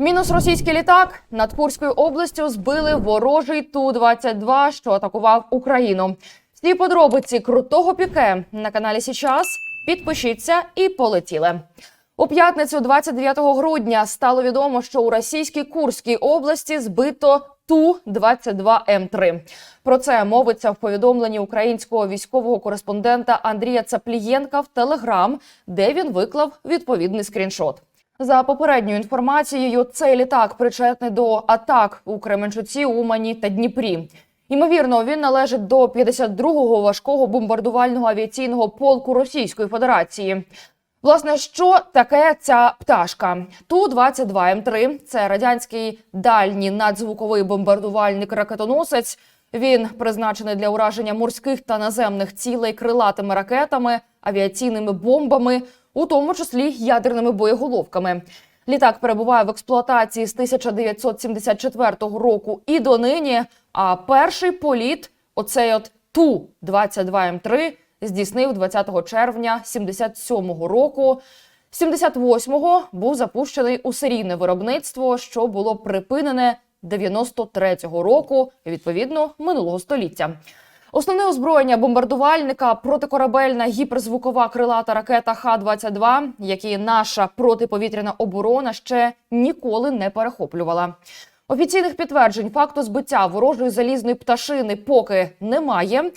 Мінус російський літак над Курською областю збили ворожий Ту-22, що атакував Україну. Всі подробиці крутого піке на каналі Січас. Підпишіться і полетіли. У п'ятницю, 29 грудня, стало відомо, що у російській Курській області збито Ту-22М3. Про це мовиться в повідомленні українського військового кореспондента Андрія Цаплієнка в Телеграм, де він виклав відповідний скріншот. За попередньою інформацією, цей літак причетний до атак у Кременчуці, Умані та Дніпрі. Ймовірно, він належить до 52-го важкого бомбардувального авіаційного полку Російської Федерації. Власне, що таке ця пташка? Ту-22М3 – це радянський дальній надзвуковий бомбардувальник ракетоносець. Він призначений для ураження морських та наземних цілей крилатими ракетами, авіаційними бомбами, у тому числі ядерними боєголовками. Літак перебуває в експлуатації з 1974 року і донині. А перший політ, оцей от Ту-22М3, здійснив 20 червня 77-го року. 78-го був запущений у серійне виробництво, що було припинене 93-го року, відповідно минулого століття. Основне озброєння бомбардувальника протикорабельна гіперзвукова крилата ракета Х-22, які наша протиповітряна оборона ще ніколи не перехоплювала. Офіційних підтверджень факту збиття ворожої залізної пташини поки немає.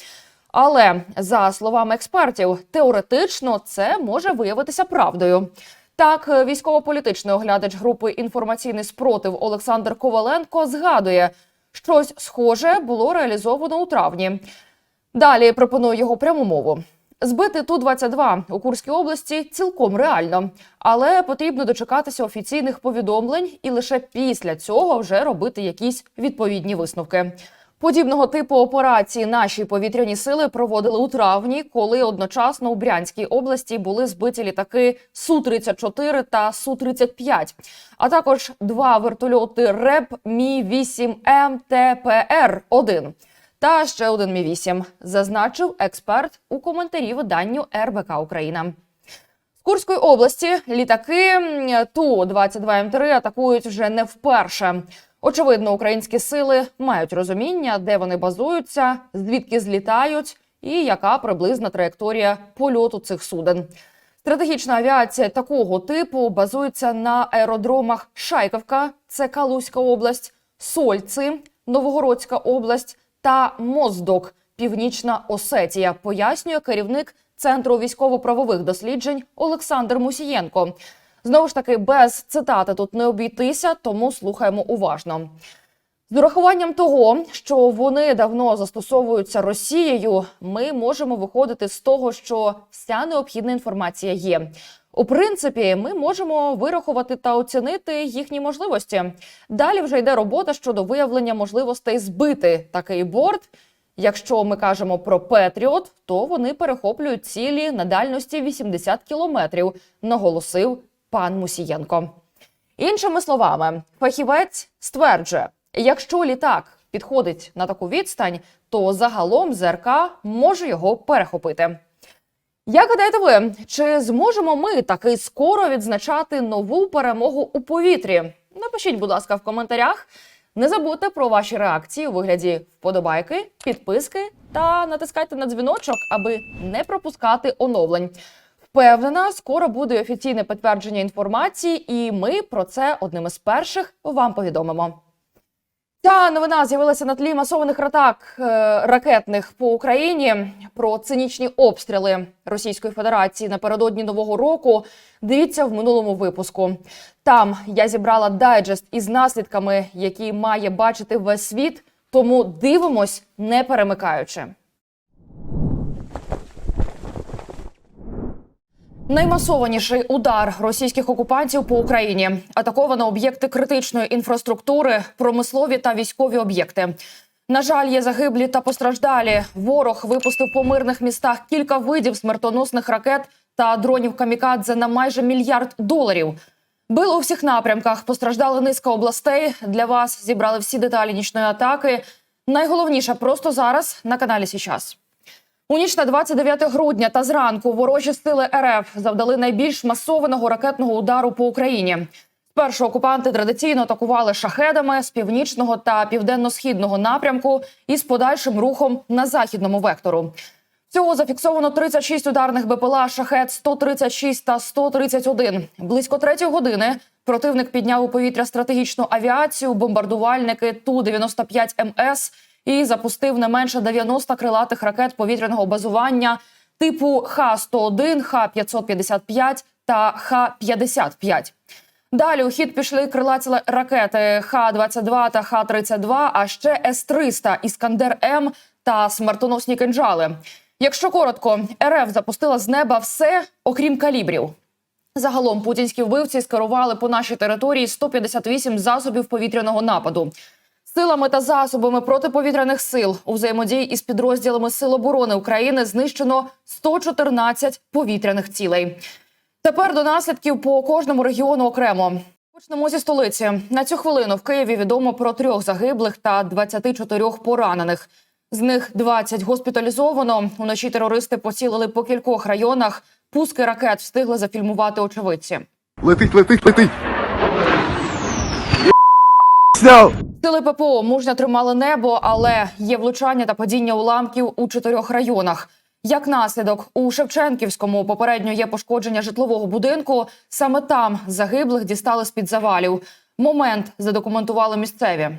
Але за словами експертів, теоретично це може виявитися правдою. Так, військово-політичний оглядач групи інформаційний спротив Олександр Коваленко згадує, щось схоже було реалізовано у травні. Далі пропоную його пряму мову. Збити Ту-22 у Курській області цілком реально, але потрібно дочекатися офіційних повідомлень і лише після цього вже робити якісь відповідні висновки. Подібного типу операції наші повітряні сили проводили у травні, коли одночасно у Брянській області були збиті літаки Су-34 та Су-35, а також два вертольоти РЕП Мі 8 М ТПР 1 та ще один Мі 8 зазначив експерт у коментарі виданню РБК Україна. З Курської області літаки Ту-22М3 атакують вже не вперше. Очевидно, українські сили мають розуміння, де вони базуються, звідки злітають, і яка приблизна траєкторія польоту цих суден. Стратегічна авіація такого типу базується на аеродромах Шайковка, це Калузька область, Сольци, Новогородська область та Моздок, Північна Осетія, пояснює керівник центру військово-правових досліджень Олександр Мусієнко. Знову ж таки, без цитати тут не обійтися, тому слухаємо уважно. З урахуванням того, що вони давно застосовуються Росією, ми можемо виходити з того, що вся необхідна інформація є. У принципі, ми можемо вирахувати та оцінити їхні можливості. Далі вже йде робота щодо виявлення можливостей збити такий борт. Якщо ми кажемо про Петріот, то вони перехоплюють цілі на дальності 80 кілометрів, наголосив пан Мусієнко. Іншими словами, фахівець стверджує, якщо літак підходить на таку відстань, то загалом ЗРК може його перехопити. Як гадаєте ви, чи зможемо ми таки скоро відзначати нову перемогу у повітрі? Напишіть, будь ласка, в коментарях. Не забудьте про ваші реакції у вигляді вподобайки, підписки та натискайте на дзвіночок, аби не пропускати оновлень. Впевнена, скоро буде офіційне підтвердження інформації, і ми про це одним із перших вам повідомимо. Ця новина з'явилася на тлі масованих атак е, ракетних по Україні про цинічні обстріли Російської Федерації напередодні нового року. Дивіться в минулому випуску. Там я зібрала дайджест із наслідками, які має бачити весь світ. Тому дивимось, не перемикаючи. Наймасованіший удар російських окупантів по Україні атаковано об'єкти критичної інфраструктури, промислові та військові об'єкти. На жаль, є загиблі та постраждалі. Ворог випустив по мирних містах кілька видів смертоносних ракет та дронів камікадзе на майже мільярд доларів. Било у всіх напрямках. Постраждали низка областей. Для вас зібрали всі деталі нічної атаки. Найголовніше просто зараз на каналі Січас. У ніч на 29 грудня та зранку ворожі сили РФ завдали найбільш масованого ракетного удару по Україні. Спершу окупанти традиційно атакували шахедами з північного та південно-східного напрямку із подальшим рухом на західному вектору. Всього зафіксовано 36 ударних БПЛА «Шахет» 136 та 131. Близько третьої години противник підняв у повітря стратегічну авіацію, бомбардувальники Ту-95 МС і запустив не менше 90 крилатих ракет повітряного базування типу Х-101, Х-555 та Х-55. Далі у хід пішли крилаті ракети Х-22 та Х-32, а ще С-300, Іскандер М та смертоносні кинджали. Якщо коротко, РФ запустила з неба все, окрім калібрів. Загалом путінські вбивці скерували по нашій території 158 засобів повітряного нападу. Силами та засобами протиповітряних сил у взаємодії із підрозділами Сил оборони України знищено 114 повітряних цілей. Тепер до наслідків по кожному регіону окремо. Почнемо зі столиці. На цю хвилину в Києві відомо про трьох загиблих та 24 поранених. З них 20 госпіталізовано. Уночі терористи поцілили по кількох районах. Пуски ракет встигли зафільмувати очевидці. Летить, летить, летить. Сняв. Сили ППО мужньо тримали небо, але є влучання та падіння уламків у чотирьох районах. Як наслідок, у Шевченківському попередньо є пошкодження житлового будинку. Саме там загиблих дістали з під завалів. Момент задокументували місцеві.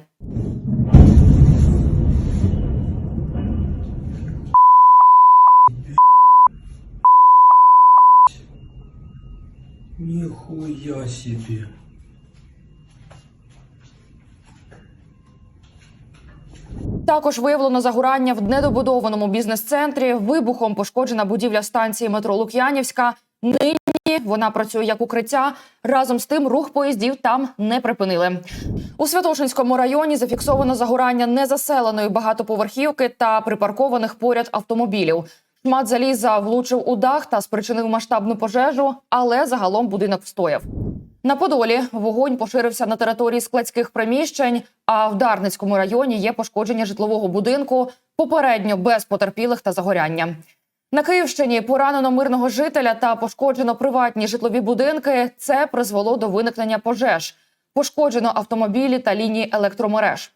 Нихуя себе. Також виявлено загорання в недобудованому бізнес-центрі. Вибухом пошкоджена будівля станції метро Лук'янівська. Нині вона працює як укриття. Разом з тим рух поїздів там не припинили. У Святошинському районі зафіксовано загорання незаселеної багатоповерхівки та припаркованих поряд автомобілів. Шмат заліза влучив у дах та спричинив масштабну пожежу, але загалом будинок встояв. На Подолі вогонь поширився на території складських приміщень, а в Дарницькому районі є пошкодження житлового будинку, попередньо без потерпілих та загоряння. На Київщині поранено мирного жителя та пошкоджено приватні житлові будинки. Це призвело до виникнення пожеж. Пошкоджено автомобілі та лінії електромереж.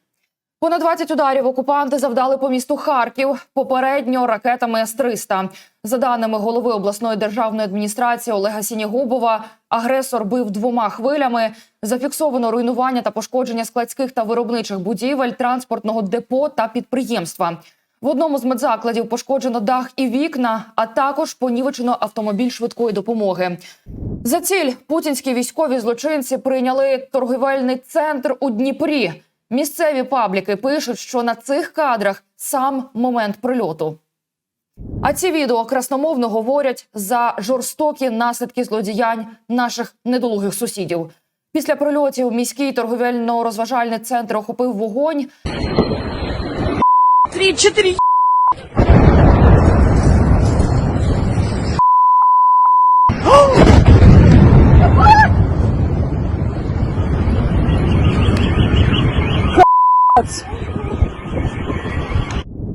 Понад 20 ударів окупанти завдали по місту Харків. Попередньо ракетами С-300. За даними голови обласної державної адміністрації Олега Сінігубова, агресор бив двома хвилями. Зафіксовано руйнування та пошкодження складських та виробничих будівель, транспортного депо та підприємства. В одному з медзакладів пошкоджено дах і вікна, а також понівечено автомобіль швидкої допомоги. За ціль путінські військові злочинці прийняли торгівельний центр у Дніпрі. Місцеві пабліки пишуть, що на цих кадрах сам момент прильоту. А ці відео красномовно говорять за жорстокі наслідки злодіянь наших недолугих сусідів. Після прильотів міський торговельно-розважальний центр охопив вогонь. Три-четыре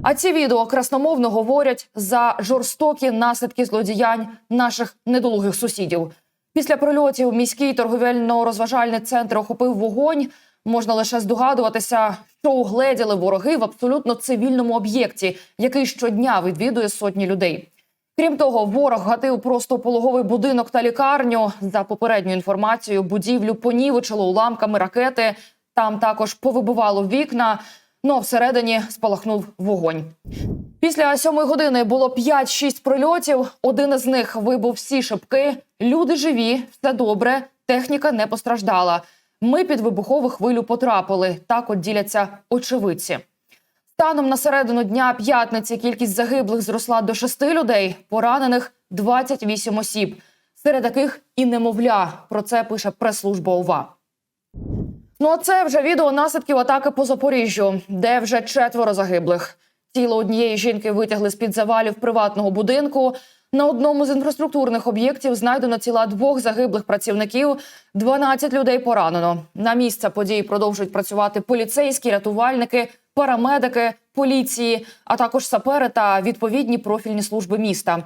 А ці відео красномовно говорять за жорстокі наслідки злодіянь наших недолугих сусідів. Після прильотів міський торговельно-розважальний центр охопив вогонь. Можна лише здогадуватися, що угледіли вороги в абсолютно цивільному об'єкті, який щодня відвідує сотні людей. Крім того, ворог гатив просто пологовий будинок та лікарню. За попередньою інформацією, будівлю понівечило уламками ракети. Там також повибивало вікна. Ну а всередині спалахнув вогонь. Після сьомої години було 5-6 прильотів. Один із них вибув всі шибки. Люди живі, все добре. Техніка не постраждала. Ми під вибухову хвилю потрапили. Так от діляться очевидці. Станом на середину дня п'ятниці кількість загиблих зросла до шести людей, поранених 28 осіб, серед яких і немовля. Про це пише прес-служба ОВА. Ну а це вже відео наслідків атаки по Запоріжжю, де вже четверо загиблих. Тіло однієї жінки витягли з під завалів приватного будинку. На одному з інфраструктурних об'єктів знайдено тіла двох загиблих працівників. 12 людей поранено. На місце події продовжують працювати поліцейські, рятувальники, парамедики, поліції, а також сапери та відповідні профільні служби міста.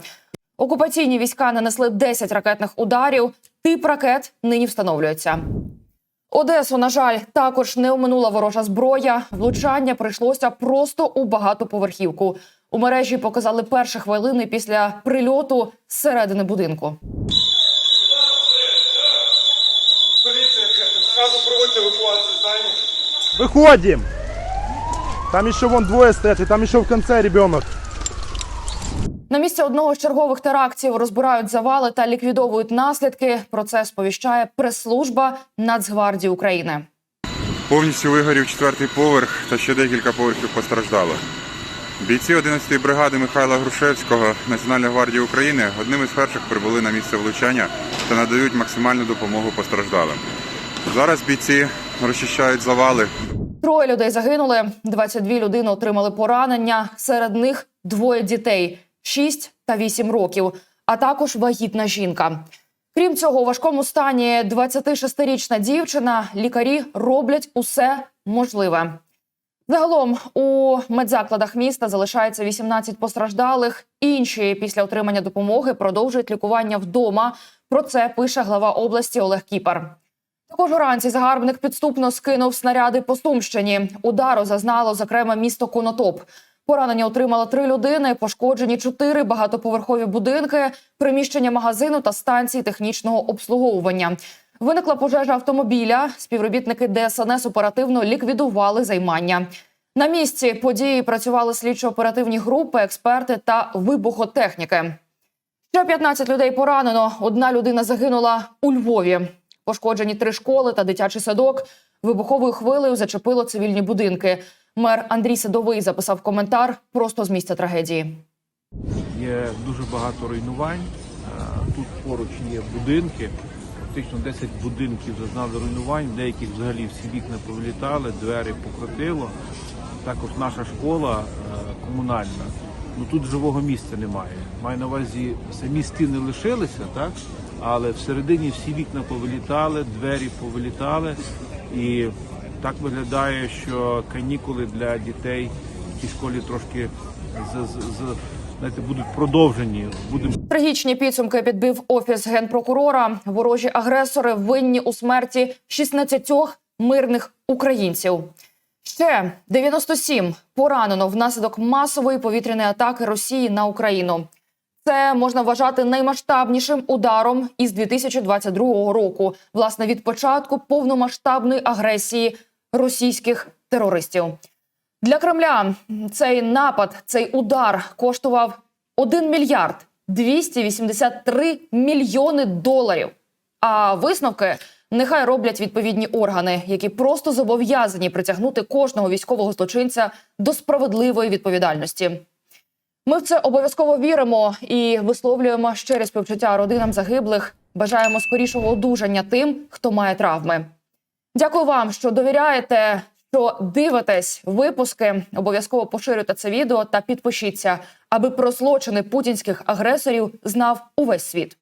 Окупаційні війська нанесли 10 ракетних ударів. Тип ракет нині встановлюється. Одесу, на жаль, також не оминула ворожа зброя. Влучання прийшлося просто у багатоповерхівку. У мережі показали перші хвилини після прильоту зсередини будинку. Полиция, сразу проводите эвакуацию здания. Выходим! Там еще вон двое стоят, и там еще в конце ребенок. На місці одного з чергових терактів розбирають завали та ліквідовують наслідки. Про це сповіщає прес-служба Нацгвардії України. Повністю вигорів четвертий поверх та ще декілька поверхів постраждало. Бійці 11-ї бригади Михайла Грушевського Національної гвардії України одним із перших прибули на місце влучання та надають максимальну допомогу постраждалим. Зараз бійці розчищають завали, Троє людей загинули, 22 людини отримали поранення. Серед них двоє дітей 6 та 8 років, а також вагітна жінка. Крім цього, у важкому стані 26-річна дівчина. Лікарі роблять усе можливе. Загалом у медзакладах міста залишається 18 постраждалих. Інші після отримання допомоги продовжують лікування вдома. Про це пише глава області Олег Кіпар. Також уранці загарбник підступно скинув снаряди по Сумщині. Удару зазнало зокрема місто Конотоп. Поранення отримало три людини, пошкоджені чотири багатоповерхові будинки, приміщення магазину та станції технічного обслуговування. Виникла пожежа автомобіля. Співробітники ДСНС оперативно ліквідували займання. На місці події працювали слідчо-оперативні групи, експерти та вибухотехніки. Ще 15 людей поранено. Одна людина загинула у Львові. Пошкоджені три школи та дитячий садок. Вибуховою хвилею зачепило цивільні будинки. Мер Андрій Садовий записав коментар просто з місця трагедії. Є дуже багато руйнувань. Е, Тут поруч є будинки. Фактично 10 будинків зазнали руйнувань, деяких взагалі всі вікна повилітали, двері покрутило. Також наша школа е, комунальна. Ну тут живого місця немає. Маю на увазі, самі стіни лишилися, так? Але всередині всі вікна повилітали, двері повилітали. І так виглядає, що канікули для дітей в школі трошки з, з, з знаєте, будуть продовжені. Будемо Трагічні підсумки підбив офіс генпрокурора. Ворожі агресори винні у смерті 16 мирних українців. Ще 97 поранено внаслідок масової повітряної атаки Росії на Україну. Це можна вважати наймасштабнішим ударом із 2022 року, власне, від початку повномасштабної агресії російських терористів. Для Кремля цей напад, цей удар коштував 1 мільярд 283 мільйони доларів. А висновки нехай роблять відповідні органи, які просто зобов'язані притягнути кожного військового злочинця до справедливої відповідальності. Ми в це обов'язково віримо і висловлюємо щирі співчуття родинам загиблих. Бажаємо скорішого одужання тим, хто має травми. Дякую вам, що довіряєте, що дивитесь випуски. Обов'язково поширюйте це відео та підпишіться, аби про злочини путінських агресорів знав увесь світ.